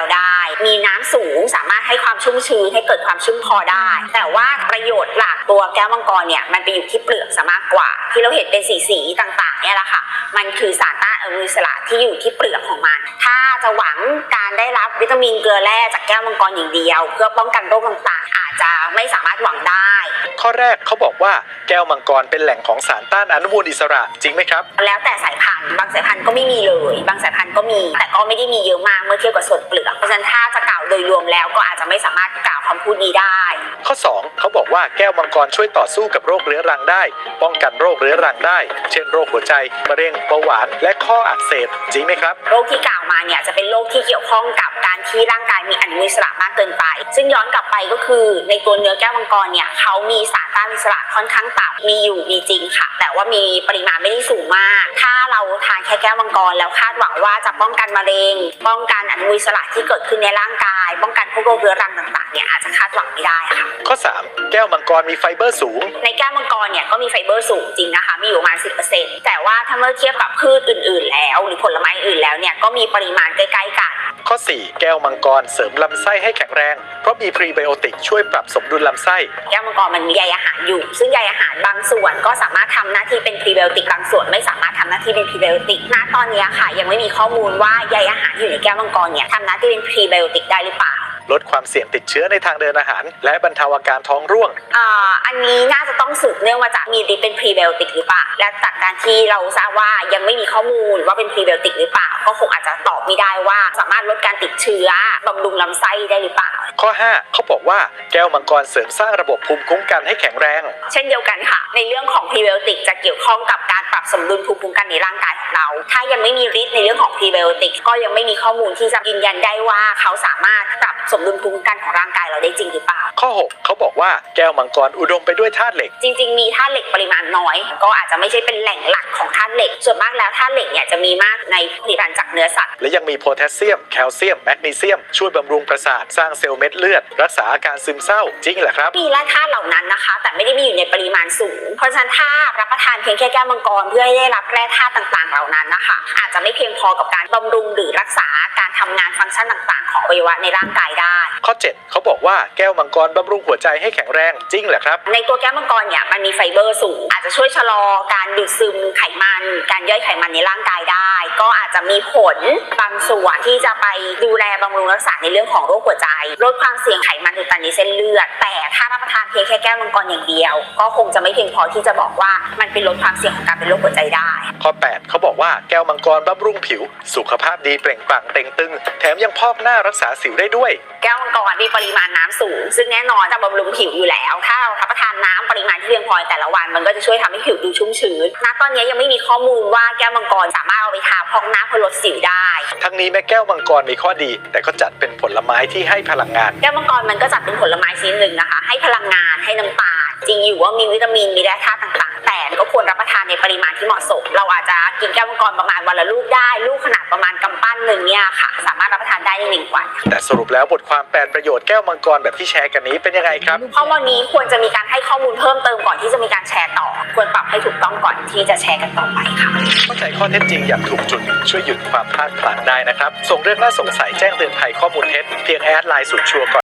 เราได้ มีน้ำสูงสามารถให้ความชุ่มชื้นให้เกิดความชุ่มคอได้ แต่ว่าประโยชน์หลักตัวแก้วมังกรเนี่ยมันไปอยู่ที่เปลือกซะมากกว่า ที่เราเห็นเป็นสีสีๆต่างๆเนี่ยแหละค่ะ มันคือสารต้านอนุมูลอิสระที่อยู่ที่เปลือกของมัน ถ้าจะหวังการได้รับวิตามินเกลือแร่จากแก้วมังกรอย่างเดียว เพื่อป้องกันโรคต่างๆ อาจจะไม่สามารถหวังได้ ข้อแรกเขาบอกว่าแก้วมังกรเป็นแหล่งของสารต้านอนุมูลอิสระจริงไหมครับ แล้วแต่สายพันธุ์ บางสายพันธุ์ก็ไม่มีเลย บางสายพันธุ์ก็มี แต่ก็ไม่ได้มีเยอะมากเมื่อเทียบกับส่วนเปลือกเพราะฉะนั้นถ้าจะกล่าวโดยรวมแล้วก็อาจจะไม่สามารถกล่าวคำพูดนี้ได้ ข้อ 2 เขาบอกว่าแก้วมังกรช่วยต่อสู้กับโรคเรื้อรังได้ ป้องกันโรคเรื้อรังได้ เช่นโรคหัวใจมะเร็งเบาหวาน และข้ออักเสบจริงไหมครับ โรคที่กล่าวมาเนี่ยจะเป็นโรคที่เกี่ยวข้องกับการที่ร่างกายมีอนุมูลอิสระมากเกินไป ซึ่งย้อนกลับไปก็คือ ในตัวเนื้อแก้วมังกรเนี่ยเขามีสารต้านอนุมูลอิสระค่อนข้างต่ำมีอยู่มีจริงค่ะ แต่ว่ามีปริมาณไม่ได้สูงมาก ถ้าเราทานแค่แก้วมังกรแล้วคาดหวังว่าจะป้องกันมะเร็ง ป้องกันอนุมูลอิสระที่เกิดขึ้นในร่างกาย ป้องกันพวกโรคเรื้อรังต่างๆเนี่ยอาจจะคาดหวังไม่ได้ค่ะ ข้อ 3 แก้วมังกรมีไฟเบอร์สูง ในแก้วมังกรเนี่ยก็มีไฟเบอร์สูงจริงนะคะ มีอยู่ประมาณ 10%แต่ว่าถ้าเมื่อเทียบกับพืชอื่น ๆ แล้ว หรือผลไม้อื่นแล้วเนี่ยก็มีปริมาณใกล้ๆกันข้อ 4 แก้วมังกรเสริมลำไส้ให้แข็งแรง เพราะมีพรีไบโอติกช่วยปรับสมดุลลำไส้ แก้วมังกรมันมีใยอาหารอยู่ ซึ่งใยอาหารบางส่วนก็สามารถทำหน้าที่เป็นพรีไบโอติกบางส่วนไม่สามารถทำ หน้าที่เป็นพรีไบโอติกณตอนนี้ค่ะ ยังไม่มีข้อมูลว่าใยอาหารที่อยู่ในแก้วมังกรเนี่ยทำหน้าที่เป็นพรีไบโอติกได้หรือเปล่าลดความเสี่ยงติดเชื้อในทางเดินอาหาร และบรรเทาอาการท้องร่วงอ่าอันนี้น่าจะต้องสืบเนื่องมาจากมีฤทธิ์เป็นพรีไบโอติกหรือเปล่า และจากการที่เราทราบว่ายังไม่มีข้อมูลว่าเป็นพรีไบโอติกหรือเปล่า ก็คงอาจจะตอบไม่ได้ว่าสามารถลดการติดเชื้อบำรุงลำไส้ได้หรือเปล่า ข้อ 5 เขาบอกว่าแก้วมังกรเสริมสร้างระบบภูมิคุ้มกันให้แข็งแรง เช่นเดียวกันค่ะ ในเรื่องของพรีไบโอติกจะเกี่ยวข้องกับการปรั บสมดุลภูมิคุ้มกันในร่างกายของเรา ถ้ายังไม่มีฤทธิ์ในเรื่องของพรีไบโอติกก็ยังไม่มีข้อมูลที่จะยืนยันได้ว่าเขาสามารถปรับสมดุลภูมิคุ้มกันของร่างกายเราได้จริงหรือเปล่า ข้อ 6 เขาบอกว่าแก้วมังกรอุดมไปด้วยธาตุเหล็ก จริง ๆ มีธาตุเหล็กปริมาณน้อย ก็อาจจะไม่ใช่เป็นแหล่งหลักของธาตุเหล็ก ส่วนมากแล้วธาตุเหล็กเนี่ยจะมีมากในผลิตภัณฑ์จากเนื้อสัตว์และยังมีโพแทสเซียมแคลเซียมแมกนีเซียมช่วยบำรุงประสาทสร้างเซลล์เม็ดเลือด รักษาอาการซึมเศร้าจริงเหรอครับมีแร่ธาตุเหล่านั้นนะคะ แต่ไม่ได้มีอยู่ในปริมาณสูง เพราะฉะนั้นถ้ารับประทานเพียงแค่แก้วมังกรเพื่อให้ได้รับแร่ธาตุต่างๆ เหล่านั้นนะคะ อาจจะไม่เพียงพอกับการบำรุงหรือรักษาการทำงานฟังก์ชันต่างๆ ของอวัยวะในร่างกายได้ ข้อ 7 เขาบอกว่าแก้วมังกรบำรุงหัวใจให้แข็งแรงจริงเหรอครับ ในตัวแก้วมังกรเนี่ยมันมีไฟเบอร์สูง อาจจะช่วยชะลอการดูดซึมไขมัน การย่อยไขมันในร่างกายได้ ก็อาจจะมีผลบางส่วนที่จะไปดูแลบำรุงรักษาในเรื่องของโรคหัวใจลดความเสี่ยงไขมันอุดตันในเส้นเลือด แต่ถ้ารับประทานเพียงแค่แก้วมังกรอย่างเดียว ก็คงจะไม่เพียงพอที่จะบอกว่ามันเป็นลดความเสี่ยงของการเป็นโรคหัวใจได้ ข้อ 8 เขาบอกว่าแก้วมังกรบำรุงผิว สุขภาพดีเปล่งปลั่งเต่งตึง แถมยังพอกหน้ารักษาสิวได้ด้วย แก้วมังกรมีปริมาณน้ำสูง ซึ่งแน่นอนจะบำรุงผิวอยู่แล้ว ถ้าเรารับประทานน้ำปริมาณที่เพียงพอในแต่ละวัน มันก็จะช่วยทำให้ผิวดูชุ่มชื้นณตอนนี้ยังไม่มีข้อมูลว่าแก้วมังกรสามารถเอาไปทาพอกหน้าเพื่อลดสิวได้ ทั้งนี้แม่แก้วมังกรมีข้อดี แต่ก็จัดเป็นผลไม้ที่ให้พลังงาน แก้วมังกรมันก็จัดเป็นผลไม้ชนิดหนึ่งนะคะ ให้พลังงานให้น้ำตาลจริงอยู่ว่ามีวิตามินมีแร่ธาตุต่างๆ แต่ก็ควรรับประทานในปริมาณที่เหมาะสม เราอาจจะกินแก้วมังกรประมาณวันละลูกได้ ลูกขนาดประมาณกำปั้นหนึ่งเนี่ยค่ะ สามารถรับประทานได้ในหนึ่งวัน แต่สรุปแล้วบทความแปลประโยชน์แก้วมังกรแบบที่แชร์กันนี้เป็นยังไงครับ ข้อมูลนี้ควรจะมีการให้ข้อมูลเพิ่มเติมก่อนที่จะมีการแชร์ต่อ ควรปรับให้ถูกต้องก่อนที่จะแชร์กันต่อไปค่ะ เข้าใจข้อเท็จจริงอย่างถูกจุดช่วยหยุดความพลาดพลั้งได้นะครับ ส่งเรื่องน่าสงสัยแจ้งเตือนภัยข้อมูลเท็จเพียงแอดไลน์สุดชัวร์ก่อน